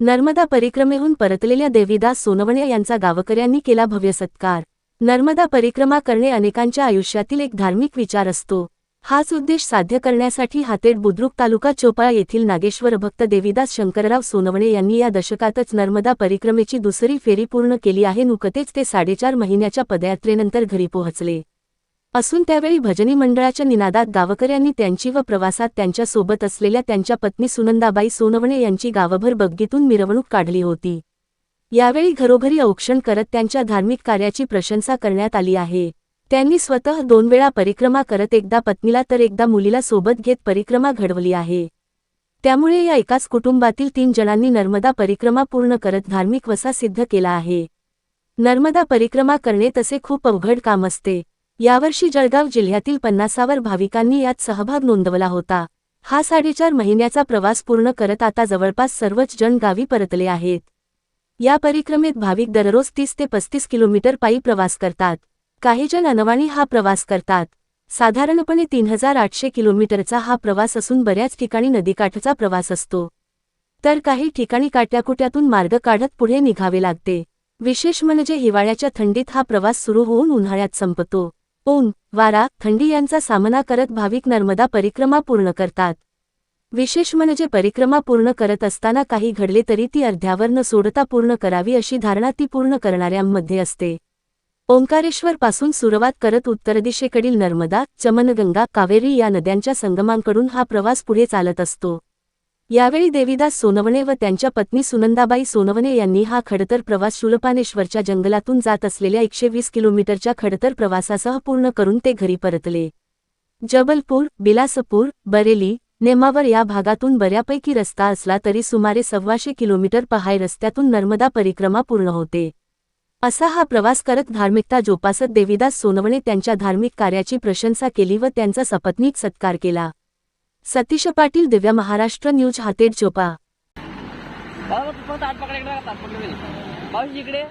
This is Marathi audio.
नर्मदा परिक्रमेहून परतलेल्या देवीदास सोनवणे यांचा गावकऱ्यांनी केला भव्य सत्कार. नर्मदा परिक्रमा करणे अनेकांच्या आयुष्यातील एक धार्मिक विचार असतो. हाच उद्देश साध्य करण्यासाठी हातेड बुद्रुक तालुका चोपाळा येथील नागेश्वर भक्त देवीदास शंकरराव सोनवणे यांनी या दशकातच नर्मदा परिक्रमेची दुसरी फेरी पूर्ण केली आहे. नुकतेच ते साडेचार महिन्याच्या पदयात्रेनंतर घरी पोहोचले. असून त्यावेळी भजनी मंडळाच्या निनादात गावकऱ्यांनी त्यांची व प्रवासात त्यांच्यासोबत असलेल्या त्यांच्या पत्नी सुनंदाबाई सोनवणे यांची गावभर बग्गीतून मिरवणूक काढली होती. यावेळी घरोघरी औक्षण करत त्यांच्या धार्मिक कार्याची प्रशंसा करण्यात आली आहे. त्यांनी स्वतः दोन वेळा परिक्रमा करत एकदा पत्नीला तर एकदा मुलीला सोबत घेत परिक्रमा घडवली आहे. त्यामुळे या एकाच कुटुंबातील तीन जणांनी नर्मदा परिक्रमा पूर्ण करत धार्मिक वसा सिद्ध केला आहे. नर्मदा परिक्रमा करणे तसे खूप अवघड काम असते. यावर्षी जळगाव जिल्ह्यातील पन्नासावर भाविकांनी यात सहभाग नोंदवला होता. हा साडेचार महिन्याचा प्रवास पूर्ण करत आता जवळपास सर्वच जण गावी परतले आहेत. या परिक्रमेत भाविक दररोज तीस ते पस्तीस किलोमीटर पायी प्रवास करतात. काही जण अनवाणी हा प्रवास करतात. साधारणपणे तीन हजार आठशे किलोमीटरचा हा प्रवास असून बऱ्याच ठिकाणी नदीकाठचा प्रवास असतो. तर काही ठिकाणी काट्याकुट्यातून मार्ग काढत पुढे निघावे लागते. विशेष म्हणजे हिवाळ्याच्या थंडीत हा प्रवास सुरू होऊन उन्हाळ्यात संपतो. ऊन वारा थंडी यांचा सामना करत भाविक नर्मदा परिक्रमा पूर्ण करतात. विशेष म्हणजे परिक्रमा पूर्ण करत असताना काही घडले तरी ती अर्ध्यावर न सोडता पूर्ण करावी अशी धारणा ती पूर्ण करणाऱ्यांमध्ये असते. ओंकारेश्वरपासून सुरुवात करत उत्तर दिशेकडील नर्मदा चमनगंगा कावेरी या नद्यांच्या संगमांकडून हा प्रवास पुढे चालत असतो. यावेळी देवीदास सोनवणे व त्यांच्या पत्नी सुनंदाबाई सोनवणे यांनी हा खडतर प्रवास शूलपानेश्वरच्या जंगलातून जात असलेल्या एकशे वीस किलोमीटरच्या खडतर प्रवासासह पूर्ण करून ते घरी परतले. जबलपूर बिलासपूर बरेली नेमावर या भागातून बऱ्यापैकी रस्ता असला तरी सुमारे सव्वाशे किलोमीटर पहाय रस्त्यातून नर्मदा परिक्रमा पूर्ण होते. असा हा प्रवास करत धार्मिकता जोपासत देवीदास सोनवणे त्यांच्या धार्मिक कार्याची प्रशंसा केली व त्यांचा सपत्नीक सत्कार केला. सतीश पाटील दिव्या महाराष्ट्र न्यूज हातेड चोपा. इकडे?